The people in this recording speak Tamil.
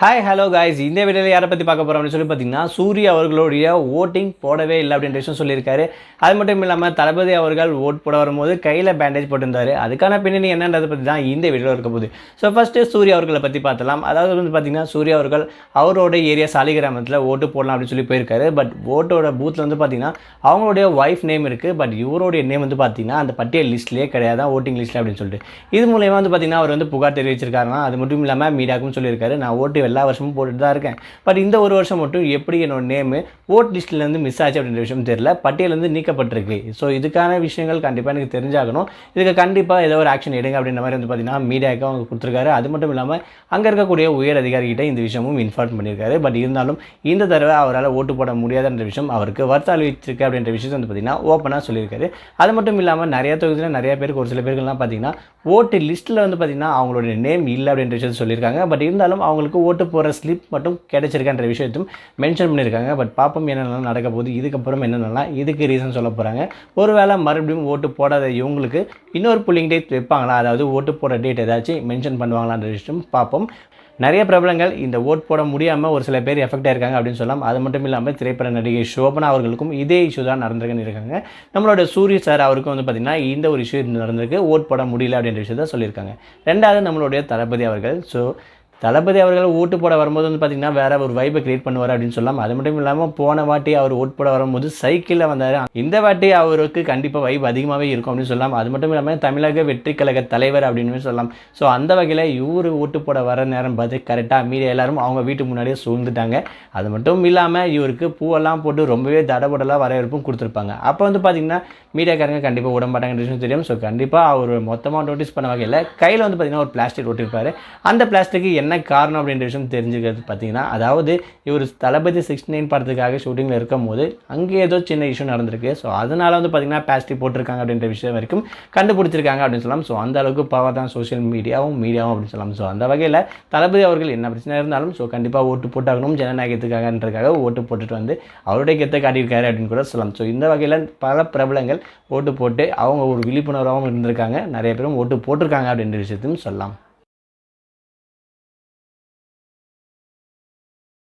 ஹாய் ஹலோ காய்ஸ் இந்த வீடியோவில் யாரை பற்றி பார்க்க போகிறோம் அப்படின்னு சொல்லி பார்த்தீங்கன்னா சூர்யா அவர்களுடைய ஓட்டிங் போடவே இல்லை அப்படின்ற விஷயம் சொல்லியிருக்காரு. அது மட்டும் இல்லாமல் தளபதி அவர்கள் ஓட் போட வரும்போது கையில் பேண்டேஜ் போட்டிருந்தாரு. அதுக்கான பின்னணி என்னன்றதை பற்றி தான் இந்த வீடியோவில் இருக்க போகுது. ஸோ ஃபஸ்ட்டு சூர்யா அவர்களை பற்றி பார்த்தலாம். அதாவது வந்து பார்த்தீங்கன்னா சூர்யா அவர்கள் அவரோட ஏரியா சாலிகிராமத்தில் ஓட்டு போடலாம் அப்படின்னு சொல்லி போயிருக்காரு. பட் ஓட்டோட பூத்தில் வந்து பார்த்தீங்கன்னா அவங்களுடைய ஒய்ஃப் நேம் இருக்குது பட் இவருடைய நேம் வந்து பார்த்தீங்கன்னா அந்த பட்டியல் லிஸ்ட்லேயே கிடையாது. ஓட்டிங் லிஸ்ட்டில் அப்படின்னு சொல்லிட்டு. இது மூலயமா வந்து பார்த்தீங்கன்னா அவர் வந்து புகார் தெரிவிச்சிருக்காருனா அது மட்டும் இல்லாமல் மீடியாவுக்கும் சொல்லியிருக்காரு. நான் ஓட்டு எல்லா வருஷமும் போட்டுட்டு தான் இருக்கேன். பட் இந்த ஒரு வருஷம் மட்டும் எப்படி என்னோட நேமு ஓட் லிஸ்ட்லேருந்து மிஸ் ஆச்சு அப்படின்ற விஷயம் தெரியல. பட்டியலேருந்து நீக்கப்பட்டிருக்கு. ஸோ இதுக்கான விஷயங்கள் கண்டிப்பாக எனக்கு தெரிஞ்சாகணும். இதுக்கு கண்டிப்பாக ஏதோ ஒரு ஆக்ஷன் எடுங்க அப்படின்ற மாதிரி வந்து பார்த்தீங்கன்னா மீடியாவுக்கு அவங்க கொடுத்துருக்காரு. அது மட்டும் இல்லாமல் அங்கே இருக்கக்கூடிய உயர் அதிகாரிகிட்ட இந்த விஷயமும் இன்ஃபார்ம் பண்ணியிருக்காரு. பட் இருந்தாலும் இந்த தடவை அவரால் ஓட்டு போட முடியாதுன்ற விஷயம் அவருக்கு வருத்தம் அளிச்சிருக்கு அப்படின்ற விஷயத்தை வந்து பார்த்தீங்கன்னா ஓப்பனாக சொல்லியிருக்காரு. அது மட்டும் இல்லாமல் நிறைய தொகுதியில் நிறைய பேருக்கு ஒரு சில பேருக்குலாம் பார்த்தீங்கன்னா ஓட்டு லிஸ்ட்டில் வந்து பார்த்தீங்கன்னா அவங்களுடைய நேம் இல்லை அப்படின்ற விஷயத்தை சொல்லியிருக்காங்க. பட் இருந்தாலும் அவங்களுக்கு ஓட்டு போகிற ஸ்லிப் மட்டும் கிடைச்சிருக்கான்ற விஷயத்தையும் மென்ஷன் பண்ணியிருக்காங்க. பட் பாப்பம் என்னென்னலாம் நடக்க போகுது இதுக்கப்புறம் என்னென்னலாம் இதுக்கு ரீசன் சொல்ல போகிறாங்க ஒருவேளை மறுபடியும் ஓட்டு போடாத இவங்களுக்கு இன்னொரு புல்லிங் டேட் வைப்பாங்களா? அதாவது ஓட்டு போட டேட் ஏதாச்சும் மென்ஷன் பண்ணுவாங்களான்ற விஷயம் பார்ப்போம் நிறைய பிரபலங்கள் இந்த ஓட் போட முடியாமல் ஒரு சில பேர் எஃபெக்ட் ஆயிருக்காங்க அப்படின்னு சொல்லலாம் அது மட்டும் இல்லாமல் திரைப்பட நடிகை சோபனா அவர்களுக்கும் இதே இஷ்யூ தான் நடந்திருக்குன்னு இருக்காங்க. நம்மளோட சூரிய சார் அவருக்கும் வந்து பார்த்திங்கன்னா இந்த ஒரு இஷ்யூ நடந்திருக்கு. ஓட் போட முடியல அப்படின்ற விஷயத்த சொல்லியிருக்காங்க. ரெண்டாவது நம்மளுடைய தளபதி அவர்கள். ஸோ தளபதி அவர்கள் ஓட்டு போட வரும்போது வந்து பார்த்திங்கன்னா வேறு ஒரு வைப்பை கிரியேட் பண்ணுவார் அப்படின்னு சொல்லலாம் அது மட்டும் இல்லாமல் போன வாட்டி அவர் ஓட்டு போட வரும்போது சைக்கிளில் வந்தார். இந்த வாட்டி அவருக்கு கண்டிப்பாக வைப் அதிகமாகவே இருக்கும் அப்படின்னு சொல்லலாம் அது மட்டும் இல்லாமல் தமிழக வெற்றி கழக தலைவர் அப்படின்னு சொல்லலாம் ஸோ அந்த வகையில் இவர் ஓட்டு போட வர நேரம் பார்த்து கரெக்டாக மீடியா எல்லாரும் அவங்க வீட்டு முன்னாடியே சூழ்ந்துட்டாங்க. அது மட்டும் இல்லாமல் இவருக்கு பூவெல்லாம் போட்டு ரொம்பவே தடபடலாக வரவேற்பும் கொடுத்துருப்பாங்க. அப்போ வந்து பார்த்திங்கன்னா மீடியாக்காரங்க கண்டிப்பாக விட மாட்டாங்கன்ற தெரியும். ஸோ கண்டிப்பாக அவர் மொத்தமாக நோட்டீஸ் பண்ண வகையில் கையில் வந்து பார்த்திங்கன்னா ஒரு பிளாஸ்டிக் ஓட்டிருப்பார் அந்த பிளாஸ்டிக்கு என்ன காரணம் அப்படின்ற விஷயம் தெரிஞ்சுக்கிறது பார்த்தீங்கன்னா அதாவது இவர் தளபதி சிக்ஸ்டி நைன் படத்துக்காக ஷூட்டிங்கில் இருக்கும் போது அங்கே ஏதோ சின்ன இஷ்யூ நடந்திருக்கு. ஸோ அதனால் வந்து பார்த்திங்கன்னா பிளாஸ்டிக் போட்டிருக்காங்க அப்படின்ற விஷயம் வரைக்கும் கண்டுபிடிச்சிருக்காங்க அப்படின்னு சொல்லலாம். ஸோ அந்த அளவுக்கு பவர் தான் சோஷியல் மீடியாவும் மீடியாவும் அப்படின்னு சொல்லலாம். ஸோ அந்த வகையில் தளபதி அவர்கள் என்ன பிரச்சனை இருந்தாலும் ஸோ கண்டிப்பாக ஓட்டு போட்டாகணும் ஜனநாயகத்துக்காகன்றதுக்காக ஓட்டு போட்டுட்டு வந்து அவருடைய கெத்தை காட்டியிருக்காரு அப்படின்னு கூட சொல்லலாம். ஸோ இந்த வகையில் பல பிரபலங்கள் ஓட்டு போட்டு அவங்க ஒரு விழிப்புணர்வாகவும் இருந்திருக்காங்க. நிறைய பேரும் ஓட்டு போட்டிருக்காங்க அப்படின்ற விஷயத்தையும் சொல்லலாம்.